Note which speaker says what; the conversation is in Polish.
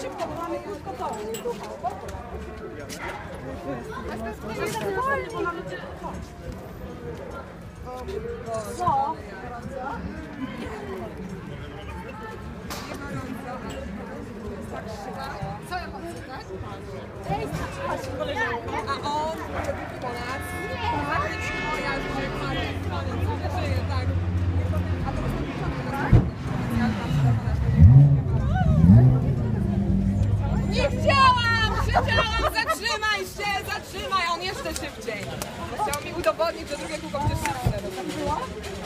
Speaker 1: Szybko, bo mamy już gotowe. A to jest wolny, bo mamy tylko kość. Co?
Speaker 2: Co ja mam czytać?
Speaker 1: koleżanko.
Speaker 2: A on po nas. Patryk moja, że Marek, koniec, żyje, tak. A to jest tak? Nie chciałam! Krzyczałam! Zatrzymaj się! Zatrzymaj! 你做这个工作累不累？